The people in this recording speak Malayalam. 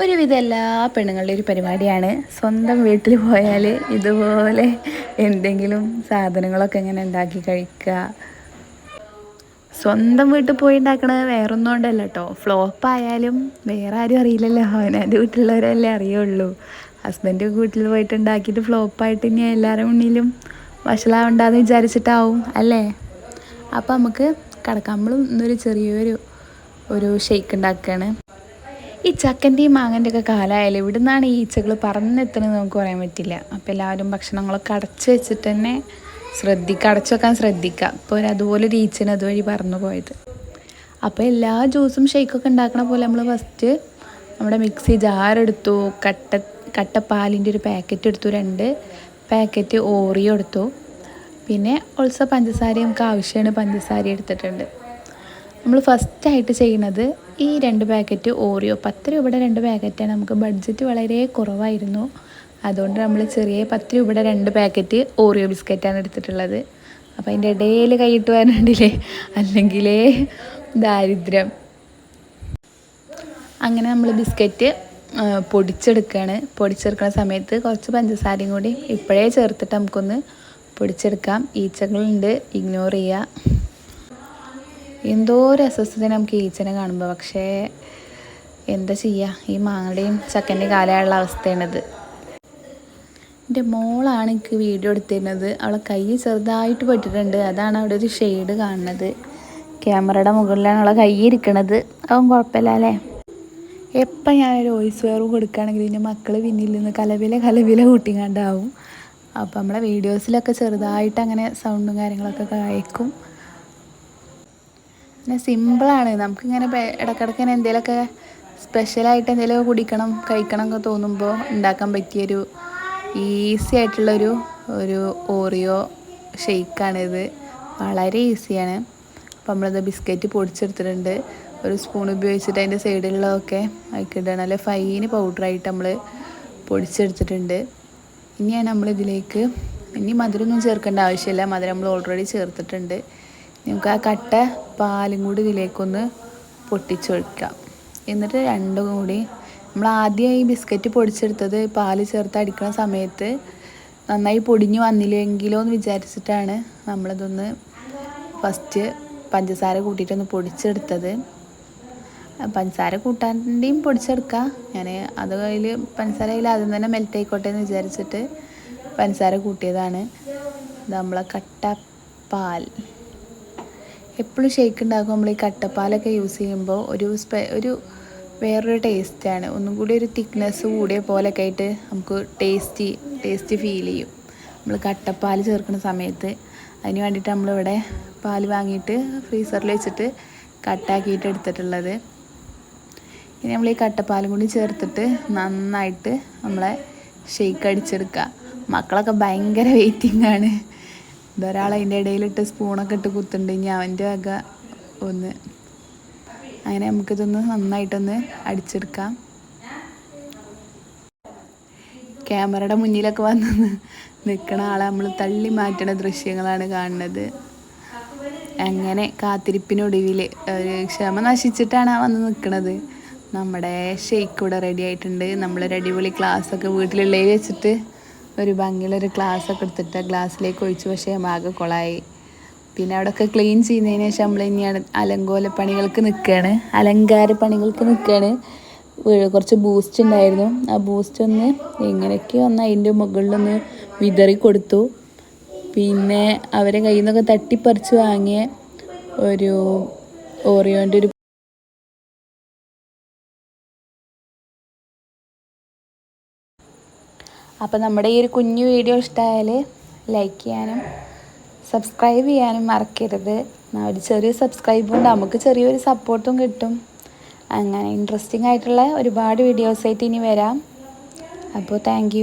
ഒരുവിധം എല്ലാ പെണ്ണുങ്ങളുടെ ഒരു പരിപാടിയാണ്. സ്വന്തം വീട്ടിൽ പോയാൽ ഇതുപോലെ എന്തെങ്കിലും സാധനങ്ങളൊക്കെ ഇങ്ങനെ ഉണ്ടാക്കി കഴിക്കുക. സ്വന്തം വീട്ടിൽ പോയി ഉണ്ടാക്കണത് വേറൊന്നും കൊണ്ടല്ല കേട്ടോ ഫ്ലോപ്പ് ആയാലും വേറെ ആരും അറിയില്ലല്ലോ. അവനത് വീട്ടിലുള്ളവരല്ലേ അറിയുള്ളൂ. ഹസ്ബൻഡ് വീട്ടിൽ പോയിട്ട് ഉണ്ടാക്കിയിട്ട് ഫ്ലോപ്പായിട്ട് ഇനി എല്ലാവരുടെ മുന്നിലും വഷളാവണ്ടെന്ന് വിചാരിച്ചിട്ടാവും അല്ലേ? അപ്പോൾ നമുക്ക് കടക്കാമ്പളും ഇന്നൊരു ചെറിയൊരു ഒരു ഷെയ്ക്ക് ഉണ്ടാക്കുകയാണ് ഈ ചക്കന്റെയും മാങ്ങന്റെ ഒക്കെ കാലമായാലും ഇവിടെ നിന്നാണ് ഈ ഈച്ചകൾ പറന്നെത്തുന്നത് നമുക്ക് പറയാൻ പറ്റില്ല. അപ്പോൾ എല്ലാവരും ഭക്ഷണങ്ങളൊക്കെ അടച്ചു വെച്ചിട്ട് തന്നെ ശ്രദ്ധിക്കുക അടച്ചു വെക്കാൻ ശ്രദ്ധിക്കുക അപ്പോൾ അതുപോലെ ഒരു ഈച്ചന് അതുവഴി പറന്നു പോയത്. അപ്പോൾ എല്ലാ ജ്യൂസും ഷെയ്ക്കൊക്കെ ഉണ്ടാക്കണ പോലെ നമ്മൾ ഫസ്റ്റ് നമ്മുടെ മിക്സി ജാറെടുത്തു കട്ട കട്ടപ്പാലിന്റെ ഒരു പാക്കറ്റ് എടുത്തു രണ്ട് പാക്കറ്റ് ഓറിയോ എടുത്തു. പിന്നെ ഓൾസോ പഞ്ചസാര നമുക്ക് ആവശ്യമാണ് പഞ്ചസാര എടുത്തിട്ടുണ്ട്. നമ്മൾ ഫസ്റ്റായിട്ട് ചെയ്യുന്നത് ഈ രണ്ട് പാക്കറ്റ് ഓറിയോ പത്ത് രൂപയുടെ രണ്ട് പാക്കറ്റാണ് നമുക്ക് ബഡ്ജറ്റ് വളരെ കുറവായിരുന്നു. അതുകൊണ്ട് നമ്മൾ ചെറിയ പത്ത് രൂപയുടെ രണ്ട് പാക്കറ്റ് ഓറിയോ ബിസ്ക്കറ്റാണ് എടുത്തിട്ടുള്ളത്. അപ്പോൾ അതിന്റെ ഇടയിൽ കൈയിട്ട് വരണ്ടില്ലേ അല്ലെങ്കിലേ ദാരിദ്ര്യം. അങ്ങനെ നമ്മൾ ബിസ്ക്കറ്റ് പൊടിച്ചെടുക്കുകയാണ് പൊടിച്ചെടുക്കുന്ന സമയത്ത് കുറച്ച് പഞ്ചസാരയും കൂടി ഇപ്പോഴേ ചേർത്തിട്ട് നമുക്കൊന്ന് പൊടിച്ചെടുക്കാം. ഈച്ചകളുണ്ട് ഇഗ്നോർ ചെയ്യുക എന്തോ ഒരു അസ്വസ്ഥത നമുക്ക് ഈച്ചനെ കാണുമ്പോൾ പക്ഷേ എന്താ ചെയ്യുക ഈ മാങ്ങയുടെയും ചക്കന്റെയും കാലമുള്ള അവസ്ഥയാണിത്. എന്റെ മോളാണ് എനിക്ക് വീഡിയോ എടുത്തിരുന്നത്. അവളെ കൈ ചെറുതായിട്ട് പെട്ടിട്ടുണ്ട് അതാണ് അവിടെ ഒരു ഷെയ്ഡ് കാണുന്നത്. ക്യാമറയുടെ മുകളിലാണ് അവളെ കൈ ഇരിക്കണത്. അവൻ കുഴപ്പമില്ല അല്ലേ? എപ്പം ഞാനൊരു വോയിസ് വെയർ കൊടുക്കുകയാണെങ്കിൽ എന്റെ മക്കൾ പിന്നിൽ നിന്ന് കലവില കലവില കൂട്ടിങ്ങാണ്ടാവും. അപ്പം നമ്മളെ വീഡിയോസിലൊക്കെ ചെറുതായിട്ട് അങ്ങനെ സൗണ്ടും കാര്യങ്ങളൊക്കെ അയക്കും. പിന്നെ സിമ്പിളാണ് നമുക്കിങ്ങനെ ഇടയ്ക്കിടയ്ക്ക് തന്നെ എന്തെങ്കിലുമൊക്കെ സ്പെഷ്യലായിട്ട് എന്തെങ്കിലുമൊക്കെ കുടിക്കണം കഴിക്കണം എന്നൊക്കെ തോന്നുമ്പോൾ ഉണ്ടാക്കാൻ പറ്റിയൊരു ഈസി ആയിട്ടുള്ളൊരു ഒരു ഓറിയോ ഷെയ്ക്കാണിത് വളരെ ഈസിയാണ് അപ്പോൾ നമ്മളിത് ബിസ്ക്കറ്റ് പൊടിച്ചെടുത്തിട്ടുണ്ട്. ഒരു സ്പൂൺ ഉപയോഗിച്ചിട്ട് അതിന്റെ സൈഡിലുള്ളതൊക്കെ അതിക്കിടണം അല്ലെ ഫൈന് പൗഡറായിട്ട് നമ്മൾ പൊടിച്ചെടുത്തിട്ടുണ്ട്. ഇനിയാണ് നമ്മളിതിലേക്ക് ഇനി മധുരമൊന്നും ചേർക്കേണ്ട ആവശ്യമില്ല. മധുരം നമ്മൾ ഓൾറെഡി ചേർത്തിട്ടുണ്ട്. നമുക്ക് ആ കട്ട പാലും കൂടി ഇതിലേക്കൊന്ന് പൊട്ടിച്ചൊഴിക്കാം. എന്നിട്ട് രണ്ടും കൂടി നമ്മൾ ആദ്യം ഈ ബിസ്ക്കറ്റ് പൊടിച്ചെടുത്തത് പാൽ ചേർത്ത് അടിക്കുന്ന സമയത്ത് നന്നായി പൊടിഞ്ഞു വന്നില്ലെങ്കിലോ എന്ന് വിചാരിച്ചിട്ടാണ് നമ്മളിതൊന്ന് ഫസ്റ്റ് പഞ്ചസാര കൂട്ടിയിട്ടൊന്ന് പൊടിച്ചെടുത്തത്. പഞ്ചസാര കൂട്ടാന്റെയും പൊടിച്ചെടുക്കാം. ഞാൻ അത് അതിൽ പഞ്ചസാര അതിൽ ആദ്യം തന്നെ മെൽറ്റ് ആയിക്കോട്ടെ എന്ന് വിചാരിച്ചിട്ട് പഞ്ചസാര കൂട്ടിയതാണ്. നമ്മളെ കട്ട പാൽ. എപ്പോഴും ഷേക്ക് ഉണ്ടാക്കുമ്പോൾ നമ്മൾ ഈ കട്ടപ്പാലൊക്കെ യൂസ് ചെയ്യുമ്പോൾ ഒരു സ്പെ ഒരു വേറൊരു ടേസ്റ്റാണ് ഒന്നും കൂടി ഒരു തിക്നെസ് കൂടിയ പോലൊക്കെ ആയിട്ട് നമുക്ക് ടേസ്റ്റി ടേസ്റ്റ് ഫീൽ ചെയ്യും. നമ്മൾ കട്ടപ്പാൽ ചേർക്കുന്ന സമയത്ത് അതിന് വേണ്ടിയിട്ട് നമ്മളിവിടെ പാൽ വാങ്ങിയിട്ട് ഫ്രീസറിൽ വെച്ചിട്ട് കട്ടാക്കിയിട്ട് എടുത്തിട്ടുള്ളത്. ഇനി നമ്മൾ ഈ കട്ടപ്പാലും കൂടി ചേർത്തിട്ട് നന്നായിട്ട് നമ്മളെ ഷെയ്ക്ക് അടിച്ചെടുക്കുക. മക്കളൊക്കെ ഭയങ്കര വെയിറ്റിംഗ് ആണ്. ഇതൊരാൾ അതിന്റെ ഇടയിലിട്ട് സ്പൂണൊക്കെ ഇട്ട് കുത്തുണ്ടെങ്കിൽ ഇനി അവന്റെ വക ഒന്ന് അങ്ങനെ നമുക്കിതൊന്ന് നന്നായിട്ടൊന്ന് അടിച്ചെടുക്കാം. ക്യാമറയുടെ മുന്നിലൊക്കെ വന്ന് നിൽക്കണ ആളെ നമ്മൾ തള്ളി മാറ്റണ ദൃശ്യങ്ങളാണ് കാണുന്നത്. അങ്ങനെ കാത്തിരിപ്പിനൊടുവിൽ ഒരു ക്ഷമ നശിച്ചിട്ടാണ് വന്ന് നിൽക്കുന്നത് നമ്മുടെ ഷെയ്ക്ക് ഇവിടെ റെഡി ആയിട്ടുണ്ട് നമ്മളൊരു അടിപൊളി ക്ലാസ്സൊക്കെ വീട്ടിലുള്ളതിൽ വെച്ചിട്ട് ഒരു ഭംഗിയുള്ളൊരു ഗ്ലാസ്സൊക്കെ എടുത്തിട്ട് ഗ്ലാസ്സിലേക്ക് ഒഴിച്ചു പക്ഷേ ആകെ കൊളായി. പിന്നെ അവിടെയൊക്കെ ക്ലീൻ ചെയ്യുന്നതിന് ശേഷം നമ്മൾ ഇനിയാണ് അലങ്കോല പണികൾക്ക് നിൽക്കുകയാണ് അലങ്കാര പണികൾക്ക് നിൽക്കുകയാണ് കുറച്ച് ബൂസ്റ്റ് ഉണ്ടായിരുന്നു. ആ ബൂസ്റ്റ് ഒന്ന് എങ്ങനെയൊക്കെ ഒന്ന് അതിന്റെ മുകളിലൊന്ന് വിതറി കൊടുത്തു. പിന്നെ അവരെ കയ്യിൽ നിന്നൊക്കെ തട്ടിപ്പറിച്ച് വാങ്ങിയ ഒരു ഓറിയോന്റെ ഒരു അപ്പോൾ നമ്മുടെ ഈ ഒരു കുഞ്ഞു വീഡിയോ ഇഷ്ടമായാൽ ലൈക്ക് ചെയ്യാനും സബ്സ്ക്രൈബ് ചെയ്യാനും മറക്കരുത്. ഒരു ചെറിയ സബ്സ്ക്രൈബ് നമുക്ക് ചെറിയൊരു സപ്പോർട്ടും കിട്ടും. അങ്ങനെ ഇൻട്രസ്റ്റിംഗ് ആയിട്ടുള്ള ഒരുപാട് വീഡിയോസായിട്ട് ഇനി വരാം. അപ്പോൾ താങ്ക്